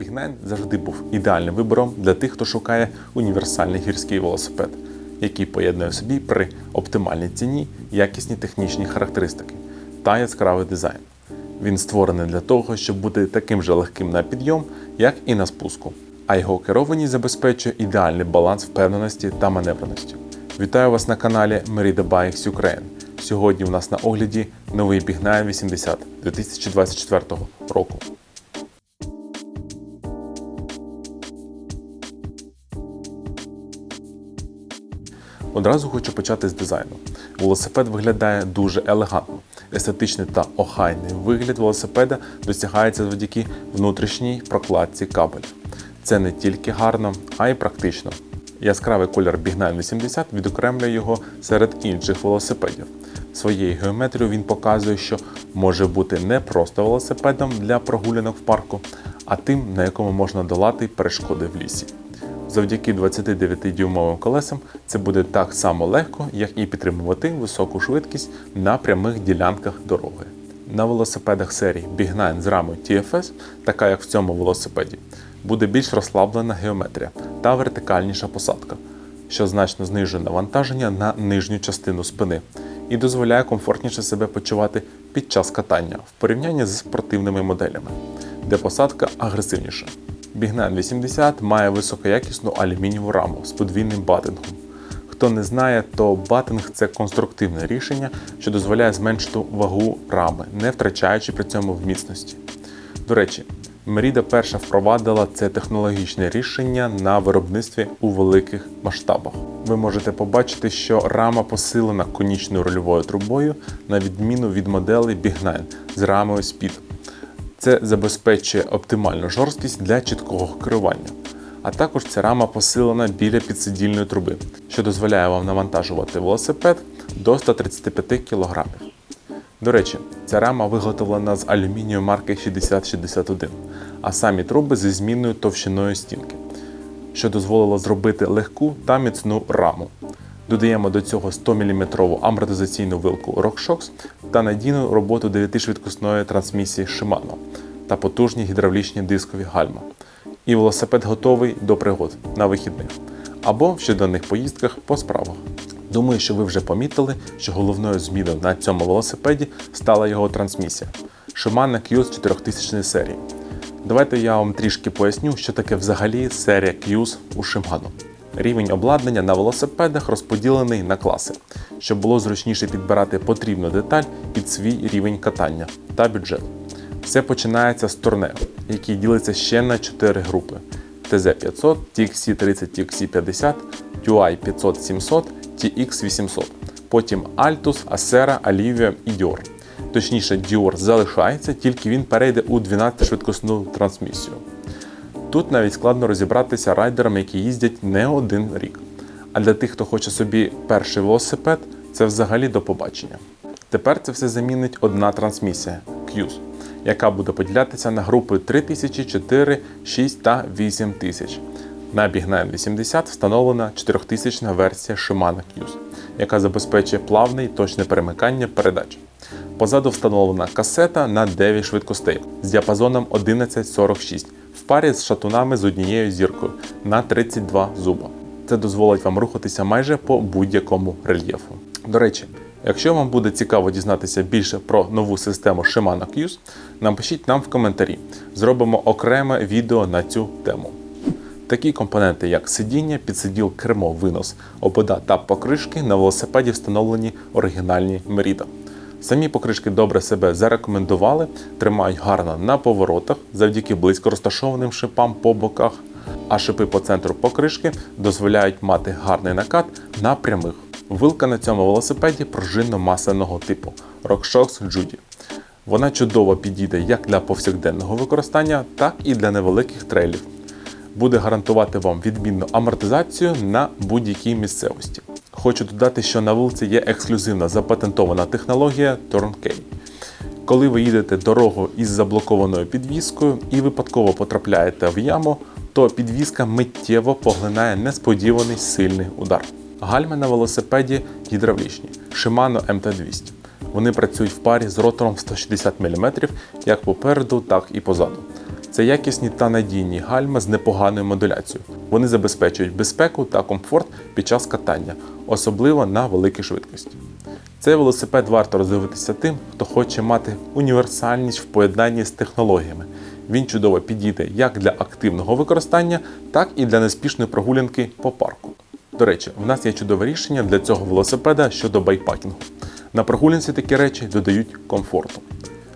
Big9 завжди був ідеальним вибором для тих, хто шукає універсальний гірський велосипед, який поєднує в собі при оптимальній ціні якісні технічні характеристики та яскравий дизайн. Він створений для того, щоб бути таким же легким на підйом, як і на спуску, а його керованість забезпечує ідеальний баланс впевненості та маневреності. Вітаю вас на каналі Merida Bikes Ukraine. Сьогодні у нас на огляді новий Big 9 80 2024 року. Одразу хочу почати з дизайну. Велосипед виглядає дуже елегантно. Естетичний та охайний вигляд велосипеда досягається завдяки внутрішній прокладці кабель. Це не тільки гарно, а й практично. Яскравий колір Big 80 відокремлює його серед інших велосипедів. Своєю геометрією він показує, що може бути не просто велосипедом для прогулянок в парку, а тим, на якому можна долати перешкоди в лісі. Завдяки 29-дюймовим колесам це буде так само легко, як і підтримувати високу швидкість на прямих ділянках дороги. На велосипедах серії Big 9 з рамою TFS, така як в цьому велосипеді, буде більш розслаблена геометрія та вертикальніша посадка, що значно знижує навантаження на нижню частину спини і дозволяє комфортніше себе почувати під час катання в порівнянні з спортивними моделями, де посадка агресивніша. Big 80 має високоякісну алюмінієву раму з подвійним батингом. Хто не знає, то батинг це конструктивне рішення, що дозволяє зменшити вагу рами, не втрачаючи при цьому в міцності. До речі, Merida перша впровадила це технологічне рішення на виробництві у великих масштабах. Ви можете побачити, що рама посилена конічною рольовою трубою, на відміну від моделей Big 9 з рамою Speed. Це забезпечує оптимальну жорсткість для чіткого керування. А також ця рама посилена біля підсидільної труби, що дозволяє вам навантажувати велосипед до 135 кг. До речі, ця рама виготовлена з алюмінію марки 6061, а самі труби зі змінною товщиною стінки, що дозволило зробити легку та міцну раму. Додаємо до цього 100 мм амортизаційну вилку RockShox та надійну роботу 9-швидкісної трансмісії Shimano та потужні гідравлічні дискові гальма. І велосипед готовий до пригод на вихідних або в щоденних поїздках по справах. Думаю, що ви вже помітили, що головною зміною на цьому велосипеді стала його трансмісія Shimano Qs 4000 серії. Давайте я вам трішки поясню, що таке взагалі серія Qs у Shimano. Рівень обладнання на велосипедах розподілений на класи, щоб було зручніше підбирати потрібну деталь під свій рівень катання та бюджет. Все починається з турне, який ділиться ще на 4 групи: TZ500, TXC30, TXC50, TUI 500-700, TX800. Потім Altus, Acera, Alivia і Dior. Точніше, Dior залишається, тільки він перейде у 12-швидкісну трансмісію. Тут навіть складно розібратися райдерам, які їздять не один рік. А для тих, хто хоче собі перший велосипед, це взагалі до побачення. Тепер це все замінить одна трансмісія Qs, яка буде поділятися на групи 3000, 4, 6 та 8000. На Big 9 80 встановлена 4000 версія Shimano Qs, яка забезпечує плавне і точне перемикання передач. Позаду встановлена касета на 9 швидкостей з діапазоном 1146 в парі з шатунами з однією зіркою на 32 зуба. Це дозволить вам рухатися майже по будь-якому рельєфу. До речі, якщо вам буде цікаво дізнатися більше про нову систему Shimano Qs, напишіть нам в коментарі. Зробимо окреме відео на цю тему. Такі компоненти, як сидіння, підсиділ, кермо, винос, обода та покришки на велосипеді встановлені оригінальні Merida. Самі покришки добре себе зарекомендували, тримають гарно на поворотах завдяки близько розташованим шипам по боках, а шипи по центру покришки дозволяють мати гарний накат на прямих. Вилка на цьому велосипеді пружинно-масляного типу RockShox Judy. Вона чудово підійде як для повсякденного використання, так і для невеликих трейлів. Буде гарантувати вам відмінну амортизацію на будь-якій місцевості. Хочу додати, що на вулиці є ексклюзивна запатентована технологія Turnkey. Коли ви їдете дорогу із заблокованою підвіскою і випадково потрапляєте в яму, то підвіска миттєво поглинає несподіваний сильний удар. Гальми на велосипеді гідравлічні Shimano MT200. Вони працюють в парі з ротором 160 мм як попереду, так і позаду. Це якісні та надійні гальма з непоганою модуляцією. Вони забезпечують безпеку та комфорт під час катання, особливо на великій швидкості. Цей велосипед варто роздивитися тим, хто хоче мати універсальність в поєднанні з технологіями. Він чудово підійде як для активного використання, так і для неспішної прогулянки по парку. До речі, в нас є чудове рішення для цього велосипеда щодо байпакінгу. На прогулянці такі речі додають комфорту.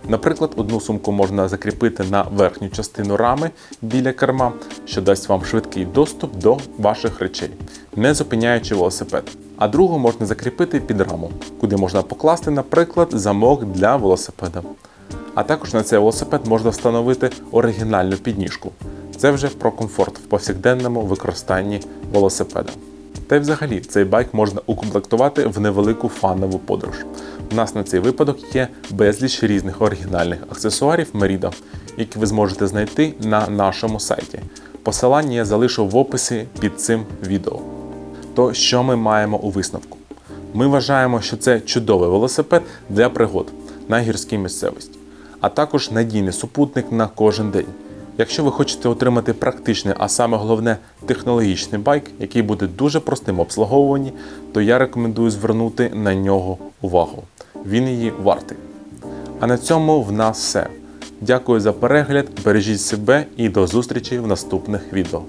Наприклад, одну сумку можна закріпити на верхню частину рами біля керма, що дасть вам швидкий доступ до ваших речей, не зупиняючи велосипед. А другу можна закріпити під раму, куди можна покласти, наприклад, замок для велосипеда. А також на цей велосипед можна встановити оригінальну підніжку. Це вже про комфорт в повсякденному використанні велосипеда. Та й взагалі цей байк можна укомплектувати в невелику фанову подорож. У нас на цей випадок є безліч різних оригінальних аксесуарів Merida, які ви зможете знайти на нашому сайті. Посилання я залишу в описі під цим відео. То що ми маємо у висновку? Ми вважаємо, що це чудовий велосипед для пригод на гірській місцевості, а також надійний супутник на кожен день. Якщо ви хочете отримати практичний, а саме головне технологічний байк, який буде дуже простим в обслуговуванні, то я рекомендую звернути на нього увагу. Він її вартий. А на цьому в нас все. Дякую за перегляд, бережіть себе і до зустрічі в наступних відео.